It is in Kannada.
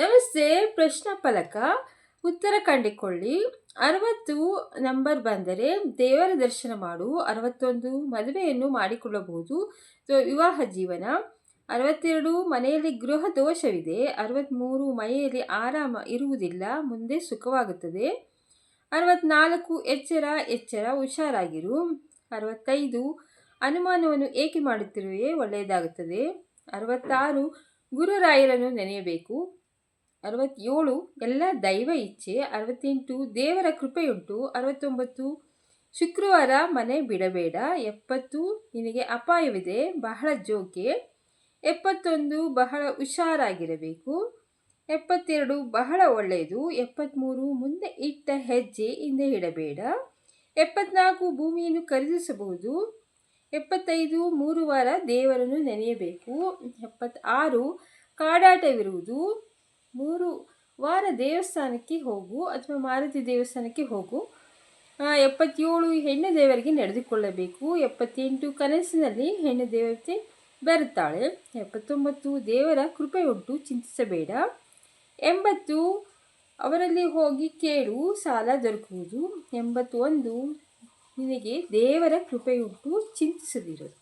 ನಮಸ್ತೆ ಪ್ರಶ್ನೆ ಫಲಕ ಉತ್ತರ ಕಂಡುಕೊಳ್ಳಿ. ಅರವತ್ತು ನಂಬರ್ ಬಂದರೆ ದೇವರ ದರ್ಶನ ಮಾಡು. ಅರವತ್ತೊಂದು ಮದುವೆಯನ್ನು ಮಾಡಿಕೊಳ್ಳಬಹುದು. ವಿವಾಹ ಜೀವನ. ಅರವತ್ತೆರಡು ಮನೆಯಲ್ಲಿ ಗೃಹ ದೋಷವಿದೆ. ಅರವತ್ತ್ಮೂರು ಮನೆಯಲ್ಲಿ ಆರಾಮ ಇರುವುದಿಲ್ಲ. ಮುಂದೆ ಸುಖವಾಗುತ್ತದೆ. ಅರವತ್ನಾಲ್ಕು ಎಚ್ಚರ ಎಚ್ಚರ, ಹುಷಾರಾಗಿರು. ಅರವತ್ತೈದು ಅನುಮಾನವನ್ನು ಏಕೆ ಮಾಡುತ್ತಿರುವೆ? ಒಳ್ಳೆಯದಾಗುತ್ತದೆ. ಅರವತ್ತಾರು ಗುರುರಾಯರನ್ನು ನೆನೆಯಬೇಕು. ಅರವತ್ತೇಳು, ಎಲ್ಲ ದೈವ ಇಚ್ಛೆ, ಅರವತ್ತೆಂಟು, ದೇವರ ಕೃಪೆಯುಂಟು, ಅರವತ್ತೊಂಬತ್ತು, ಶುಕ್ರವಾರ ಮನೆ ಬಿಡಬೇಡ, ಎಪ್ಪತ್ತು, ನಿನಗೆ ಅಪಾಯವಿದೆ, ಬಹಳ ಜೋಕೆ, ಎಪ್ಪತ್ತೊಂದು, ಬಹಳ ಹುಷಾರಾಗಿರಬೇಕು, ಎಪ್ಪತ್ತೆರಡು, ಬಹಳ ಒಳ್ಳೆಯದು, ಎಪ್ಪತ್ತ್ಮೂರು, ಮುಂದೆ ಇಟ್ಟ ಹೆಜ್ಜೆ ಹಿಂದೆ ಇಡಬೇಡ, ಎಪ್ಪತ್ನಾಲ್ಕು, ಭೂಮಿಯನ್ನು ಖರೀದಿಸಬಹುದು, ಎಪ್ಪತ್ತೈದು, ಮೂರು ವಾರ ದೇವರನ್ನು ನೆನೆಯಬೇಕು, ಎಪ್ಪತ್ತಾರು, ಕಾಡಾಟವಿರುವುದು ವಾರ ದೇವಸ್ಥಾನಕ್ಕೆ ಹೋಗು ಅಥವಾ ಮಾರುತಿ ದೇವಸ್ಥಾನಕ್ಕೆ ಹೋಗು. ಎಪ್ಪತ್ತೇಳು ಹೆಣ್ಣು ದೇವರಿಗೆ ನಡೆದುಕೊಳ್ಳಬೇಕು. ಎಪ್ಪತ್ತೆಂಟು ಕನಸಿನಲ್ಲಿ ಹೆಣ್ಣು ದೇವತೆ ಬರುತ್ತಾಳೆ. ಎಪ್ಪತ್ತೊಂಬತ್ತು ದೇವರ ಕೃಪೆಯುಂಟು, ಚಿಂತಿಸಬೇಡ. ಎಂಬತ್ತು, ಅವರಲ್ಲಿ ಹೋಗಿ ಕೇಳು, ಸಾಲ ದೊರಕುವುದು. ಎಂಬತ್ತೊಂದು, ನಿನಗೆ ದೇವರ ಕೃಪೆಯುಂಟು, ಚಿಂತಿಸದಿರು.